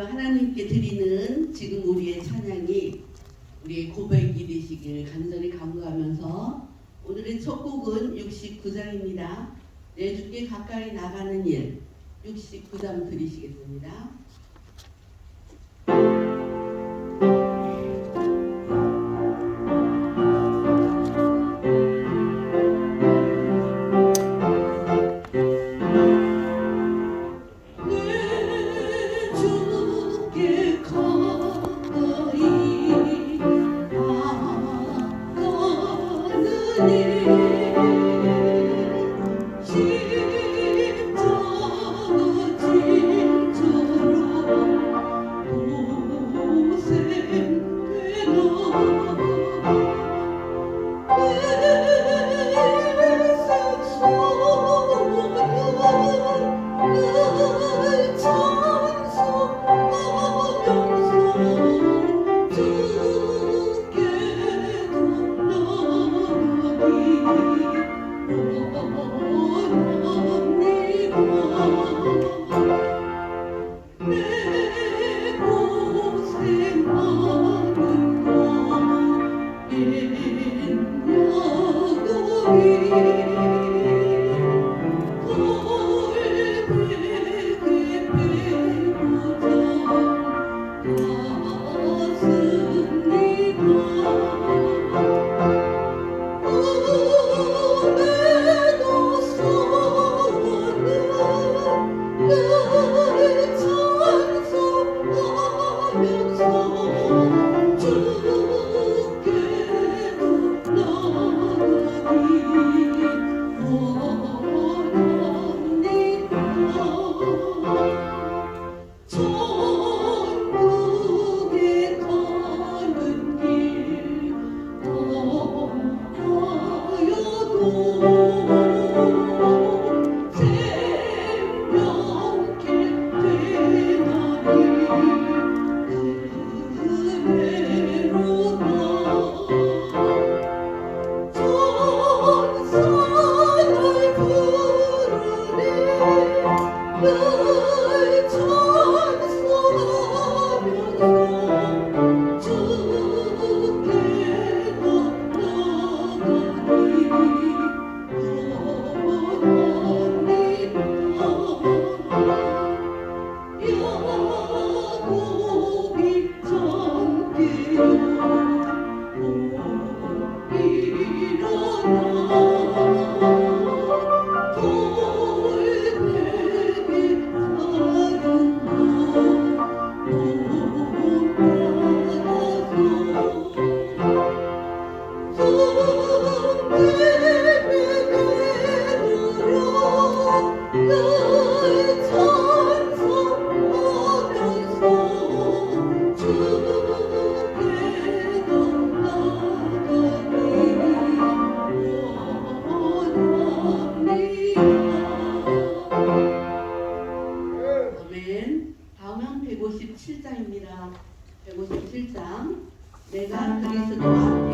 하나님께 드리는 지금 우리의 찬양이 우리의 고백이 되시길 간절히 간구하면서 오늘의 첫 곡은 69장입니다. 내 주께 가까이 나가는 일 69장 드리시겠습니다. You. 157장입니다. 157장. 내가 그리스도와 함께.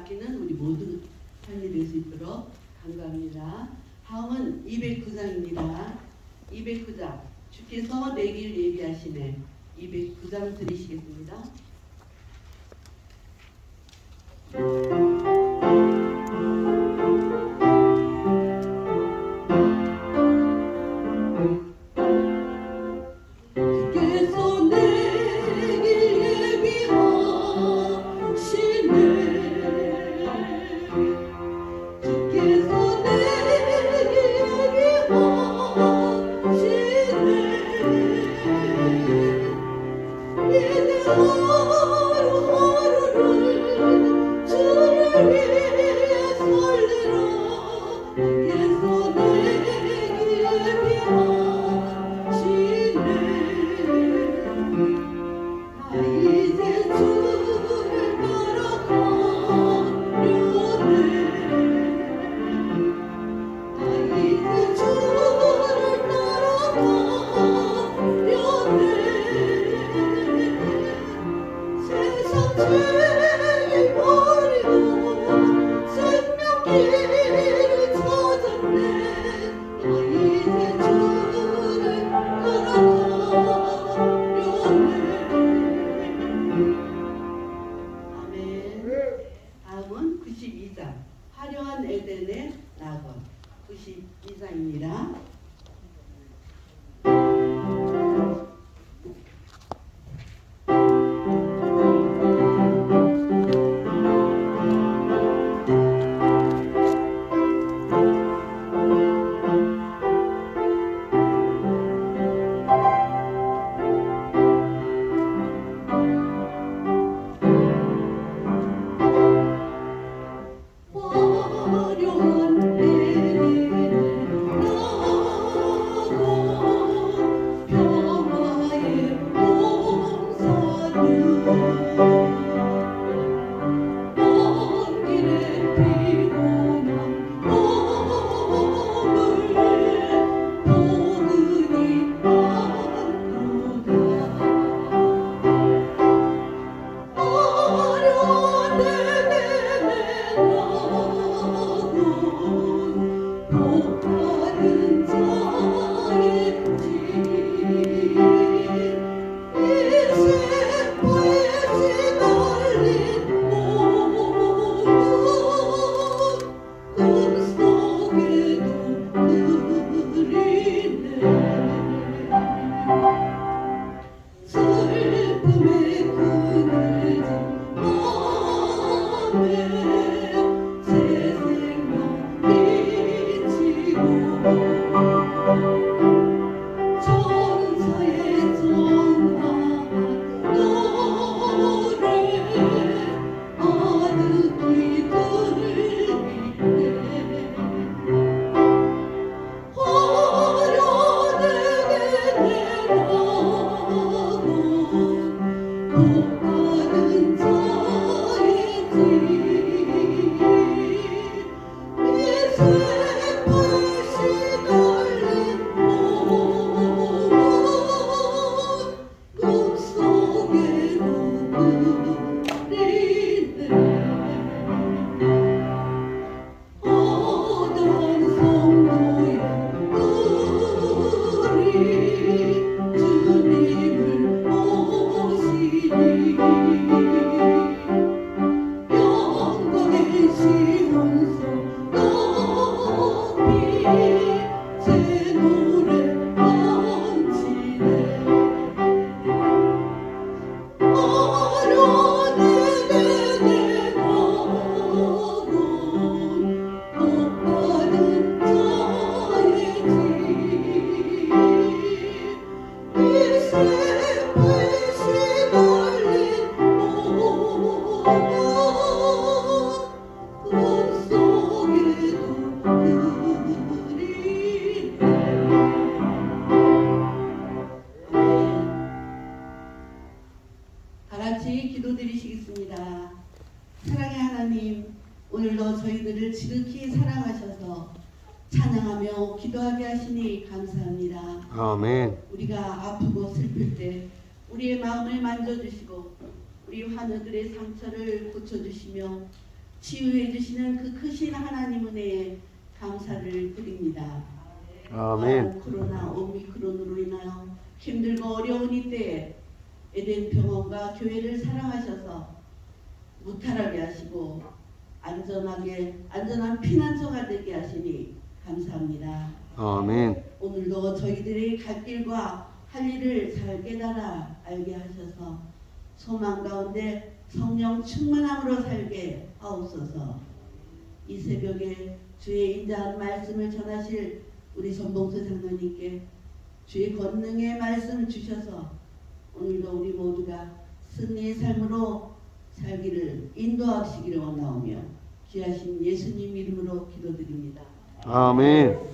아끼는 우리 모두 삶이 될 수 있도록 간구합니다. 다음은 209장입니다. 209장 주께서 내 길 예비하시네 209장 드리시겠습니다. 찬양하며 기도하게 하시니 감사합니다. 아멘. 우리가 아프고 슬플 때 우리의 마음을 만져주시고 우리 환우들의 상처를 고쳐주시며 치유해 주시는 그 크신 하나님 은혜에 감사를 드립니다. 아멘. 코로나 오미크론으로 인하여 힘들고 어려운 이때에 에덴 병원과 교회를 사랑하셔서 무탈하게 하시고 안전하게 안전한 피난처가 되게 하시니 감사합니다. 아멘. 오늘도 저희들의 갈 길과 할 일을 잘 깨달아 알게 하셔서 소망 가운데 성령 충만함으로 살게 하옵소서. 이 새벽에 주의 인자한 말씀을 전하실 우리 전봉수 장로님께 주의 권능의 말씀을 주셔서 오늘도 우리 모두가 승리의 삶으로 살기를 인도하시기를 원하오며 귀하신 예수님 이름으로 기도드립니다. 아멘.